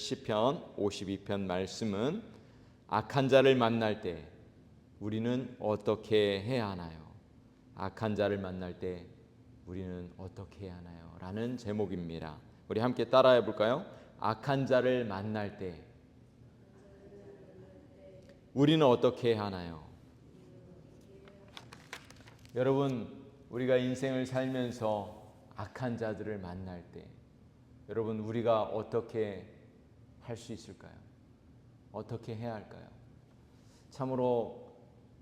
시편 52편 말씀은 악한 자를 만날 때 우리는 어떻게 해야 하나요? 악한 자를 만날 때 우리는 어떻게 해야 하나요? 라는 제목입니다. 우리 함께 따라해 볼까요? 악한 자를 만날 때 우리는 어떻게 해야 하나요? 여러분, 우리가 인생을 살면서 악한 자들을 만날 때 여러분 우리가 어떻게 할 수 있을까요? 어떻게 해야 할까요? 참으로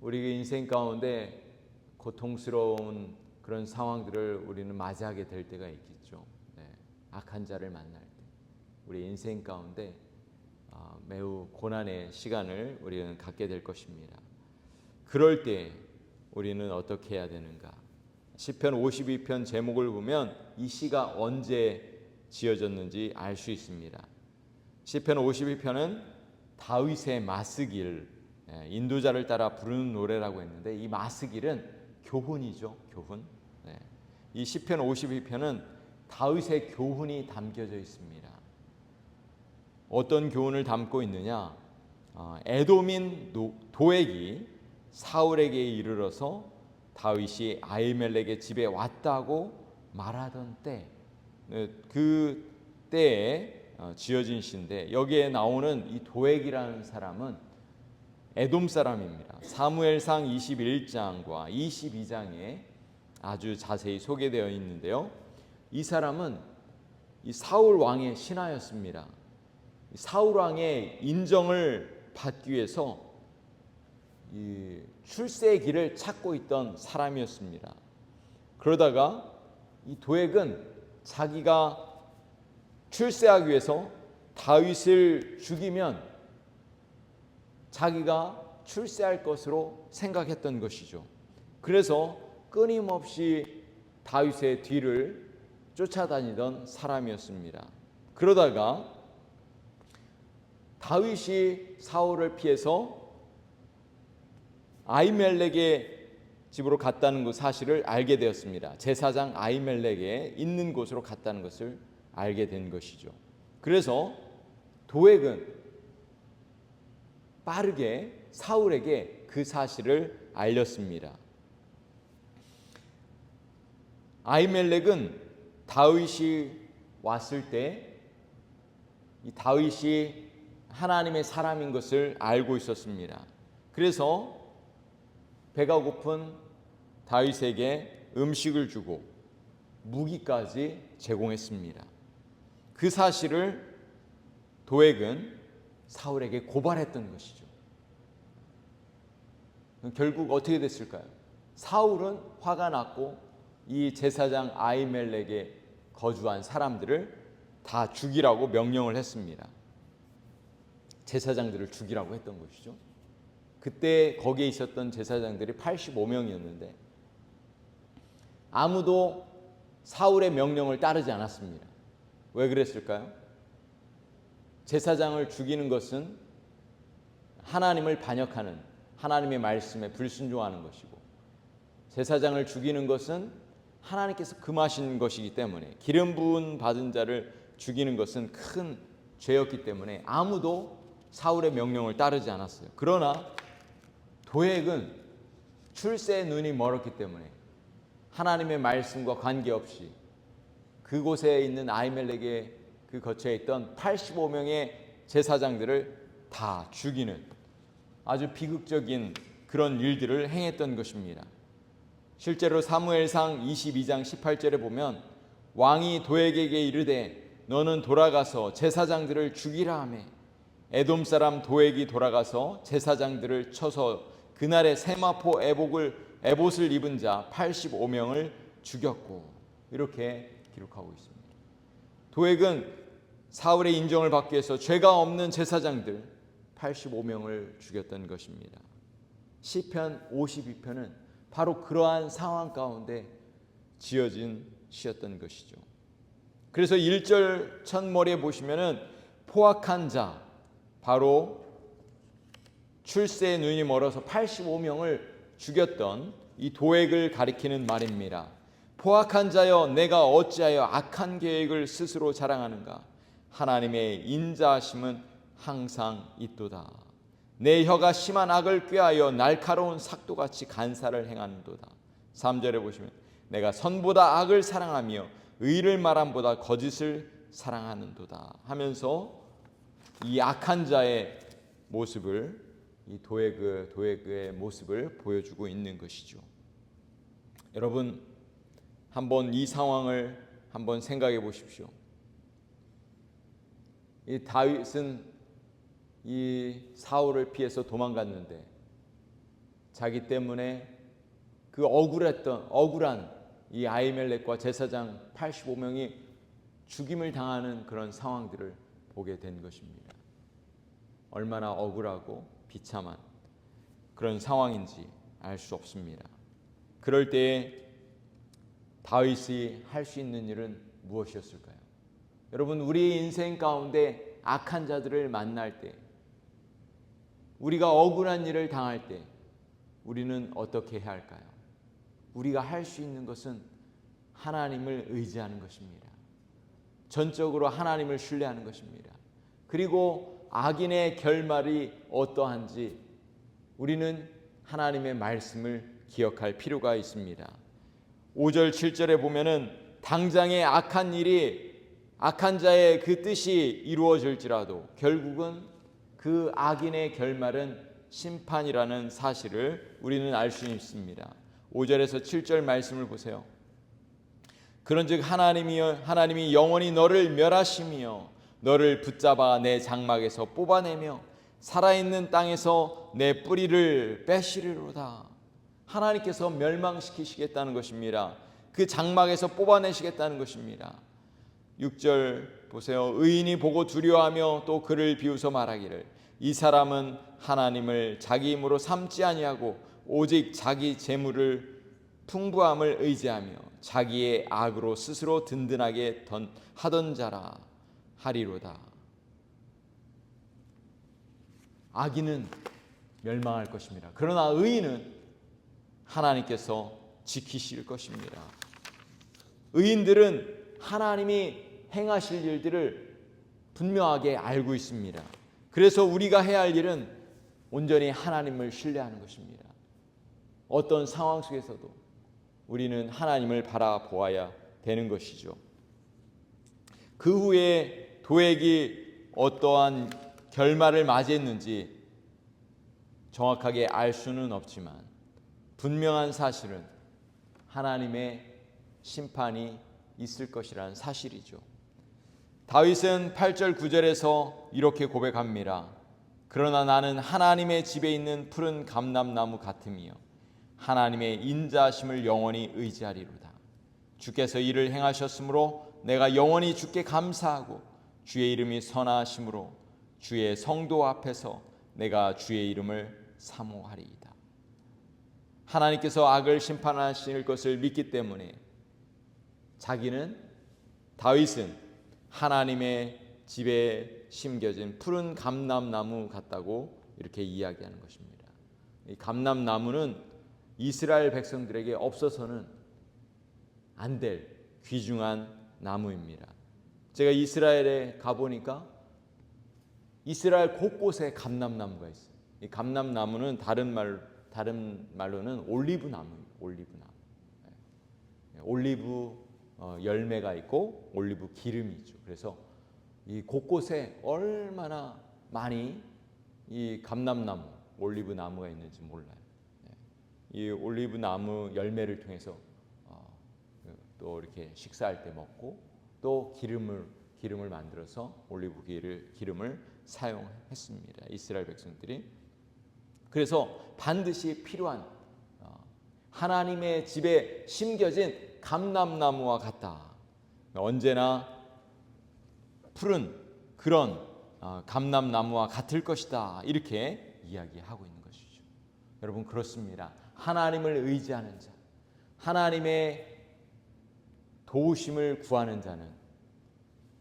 우리의 인생 가운데 고통스러운 그런 상황들을 우리는 맞이하게 될 때가 있겠죠. 네. 악한 자를 만날 때 우리 인생 가운데 어, 매우 고난의 시간을 우리는 갖게 될 것입니다. 그럴 때 우리는 어떻게 해야 되는가? 시편 52편 제목을 보면 이 시가 언제 지어졌는지 알 수 있습니다. 시편 52편은 다윗의 마스길 예, 인도자를 따라 부르는 노래라고 했는데 이 마스길은 교훈이죠, 교훈. 네. 이 시편 52편은 다윗의 교훈이 담겨져 있습니다. 어떤 교훈을 담고 있느냐? 어, 에돔인 도액이 사울에게 이르러서 다윗이 아이멜렉의 집에 왔다고 말하던 때, 네, 그 때에 어, 지어진 시인데 여기에 나오는 이 도액이라는 사람은 에돔 사람입니다. 사무엘상 21장과 22장에 아주 자세히 소개되어 있는데요. 이 사람은 이 사울 왕의 신하였습니다. 사울 왕의 인정을 받기 위해서 이 출세의 길을 찾고 있던 사람이었습니다. 그러다가 이 도액은 자기가 출세하기 위해서 다윗을 죽이면 자기가 출세할 것으로 생각했던 것이죠. 그래서 끊임없이 다윗의 뒤를 쫓아다니던 사람이었습니다. 그러다가 다윗이 사울을 피해서 아이멜렉의 집으로 갔다는 그 사실을 알게 되었습니다. 제사장 아이멜렉에 있는 곳으로 갔다는 것을 알게 된 것이죠. 그래서 도액은 빠르게 사울에게 그 사실을 알렸습니다. 아이멜렉은 다윗이 왔을 때 이 다윗이 하나님의 사람인 것을 알고 있었습니다. 그래서 배가 고픈 다윗에게 음식을 주고 무기까지 제공했습니다. 그 사실을 도액은 사울에게 고발했던 것이죠. 결국 어떻게 됐을까요? 사울은 화가 났고 이 제사장 아이멜렉에 거주한 사람들을 다 죽이라고 명령을 했습니다. 제사장들을 죽이라고 했던 것이죠. 그때 거기에 있었던 제사장들이 85명이었는데 아무도 사울의 명령을 따르지 않았습니다. 왜 그랬을까요? 제사장을 죽이는 것은 하나님을 반역하는 하나님의 말씀에 불순종하는 것이고 제사장을 죽이는 것은 하나님께서 금하신 것이기 때문에 기름 부은 받은 자를 죽이는 것은 큰 죄였기 때문에 아무도 사울의 명령을 따르지 않았어요. 그러나 도액은 출세의 눈이 멀었기 때문에 하나님의 말씀과 관계없이 그곳에 있는 아이멜렉의 그 거처에 있던 85명의 제사장들을 다 죽이는 아주 비극적인 그런 일들을 행했던 것입니다. 실제로 사무엘상 22장 18절에 보면 왕이 도에게게 이르되 너는 돌아가서 제사장들을 죽이라 하매 에돔 사람 도액이 돌아가서 제사장들을 쳐서 그날의 세마포 애복을 에봇을 입은 자 85명을 죽였고 이렇게 기록하고 있습니다. 도액은 사울의 인정을 받기 위해서 죄가 없는 제사장들 85명을 죽였던 것입니다. 시편 52편은 바로 그러한 상황 가운데 지어진 시였던 것이죠. 그래서 1절 첫머리에 보시면은 포악한 자 바로 출세의 눈이 멀어서 85명을 죽였던 이 도액을 가리키는 말입니다. 포악한 자여 내가 어찌하여 악한 계획을 스스로 자랑하는가 하나님의 인자하심은 항상 있도다. 내 혀가 심한 악을 꾀하여 날카로운 삭도같이 간사를 행하는도다. 3절에 보시면 내가 선보다 악을 사랑하며 의를 말함보다 거짓을 사랑하는도다 하면서 이 악한 자의 모습을 이 도에그 도에그의 모습을 보여주고 있는 것이죠. 여러분 한번 이 상황을 한번 생각해 보십시오. 이 다윗은 이 사울을 피해서 도망갔는데 자기 때문에 그 억울했던 억울한 이 아이멜렉과 제사장 85명이 죽임을 당하는 그런 상황들을 보게 된 것입니다. 얼마나 억울하고 비참한 그런 상황인지 알 수 없습니다. 그럴 때에 다윗이 할 수 있는 일은 무엇이었을까요? 여러분 우리 인생 가운데 악한 자들을 만날 때 우리가 억울한 일을 당할 때 우리는 어떻게 해야 할까요? 우리가 할 수 있는 것은 하나님을 의지하는 것입니다. 전적으로 하나님을 신뢰하는 것입니다. 그리고 악인의 결말이 어떠한지 우리는 하나님의 말씀을 기억할 필요가 있습니다. 5절 7절에 보면은 당장의 악한 일이 악한 자의 그 뜻이 이루어질지라도 결국은 그 악인의 결말은 심판이라는 사실을 우리는 알 수 있습니다. 5절에서 7절 말씀을 보세요. 그런즉 하나님이 하나님이 영원히 너를 멸하시며 너를 붙잡아 내 장막에서 뽑아내며 살아있는 땅에서 내 뿌리를 빼시리로다. 하나님께서 멸망시키시겠다는 것입니다. 그 장막에서 뽑아내시겠다는 것입니다. 6절 보세요. 의인이 보고 두려워하며 또 그를 비웃어 말하기를 이 사람은 하나님을 자기 힘으로 삼지 아니하고 오직 자기 재물을 풍부함을 의지하며 자기의 악으로 스스로 든든하게 하던 자라 하리로다. 악인은 멸망할 것입니다. 그러나 의인은 하나님께서 지키실 것입니다. 의인들은 하나님이 행하실 일들을 분명하게 알고 있습니다. 그래서 우리가 해야 할 일은 온전히 하나님을 신뢰하는 것입니다. 어떤 상황 속에서도 우리는 하나님을 바라보아야 되는 것이죠. 그 후에 도액이 어떠한 결말을 맞이했는지 정확하게 알 수는 없지만 분명한 사실은 하나님의 심판이 있을 것이라는 사실이죠. 다윗은 8절 9절에서 이렇게 고백합니다. 그러나 나는 하나님의 집에 있는 푸른 감람나무 같으며 하나님의 인자심을 영원히 의지하리로다. 주께서 이를 행하셨으므로 내가 영원히 주께 감사하고 주의 이름이 선하심으로 주의 성도 앞에서 내가 주의 이름을 사모하리이다. 하나님께서 악을 심판하실 것을 믿기 때문에 자기는 다윗은 하나님의 집에 심겨진 푸른 감람나무 같다고 이렇게 이야기하는 것입니다. 이 감람나무는 이스라엘 백성들에게 없어서는 안 될 귀중한 나무입니다. 제가 이스라엘에 가 보니까 이스라엘 곳곳에 감람나무가 있어요. 이 감람나무는 다른 말 다른 말로는 올리브 나무입니다. 올리브 나무. 네. 올리브 어, 열매가 있고 올리브 기름이 있죠. 그래서 이 곳곳에 얼마나 많이 이 감람나무, 올리브 나무가 있는지 몰라요. 네. 이 올리브 나무 열매를 통해서 어, 또 이렇게 식사할 때 먹고 또 기름을 기름을 만들어서 올리브 기름을 사용했습니다. 이스라엘 백성들이 그래서 반드시 필요한 어, 하나님의 집에 심겨진 감람나무와 같다. 언제나 푸른 그런 어, 감람나무와 같을 것이다. 이렇게 이야기하고 있는 것이죠. 여러분 그렇습니다. 하나님을 의지하는 자, 하나님의 도우심을 구하는 자는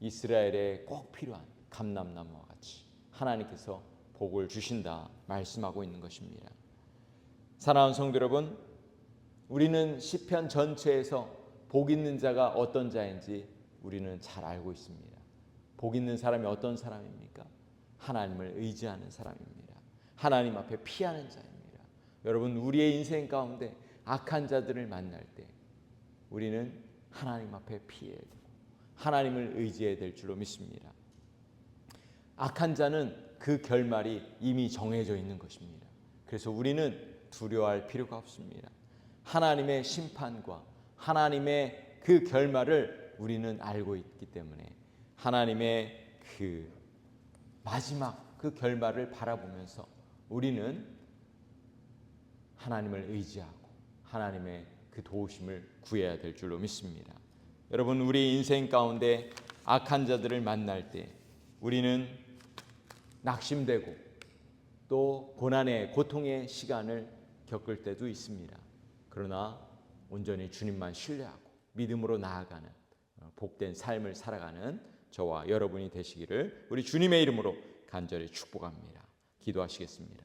이스라엘에 꼭 필요한 감람나무와 같이 하나님께서 복을 주신다 말씀하고 있는 것입니다. 사랑하는 성도 여러분, 우리는 시편 전체에서 복 있는 자가 어떤 자인지 우리는 잘 알고 있습니다. 복 있는 사람이 어떤 사람입니까? 하나님을 의지하는 사람입니다. 하나님 앞에 피하는 자입니다. 여러분 우리의 인생 가운데 악한 자들을 만날 때 우리는 하나님 앞에 피해야 되고 하나님을 의지해야 될 줄로 믿습니다. 악한 자는 그 결말이 이미 정해져 있는 것입니다. 그래서 우리는 두려워할 필요가 없습니다. 하나님의 심판과 하나님의 그 결말을 우리는 알고 있기 때문에 하나님의 그 마지막 그 결말을 바라보면서 우리는 하나님을 의지하고 하나님의 그 도우심을 구해야 될 줄로 믿습니다. 여러분 우리 인생 가운데 악한 자들을 만날 때 우리는 낙심되고 또 고난의 고통의 시간을 겪을 때도 있습니다. 그러나 온전히 주님만 신뢰하고 믿음으로 나아가는 어, 복된 삶을 살아가는 저와 여러분이 되시기를 우리 주님의 이름으로 간절히 축복합니다. 기도하시겠습니다.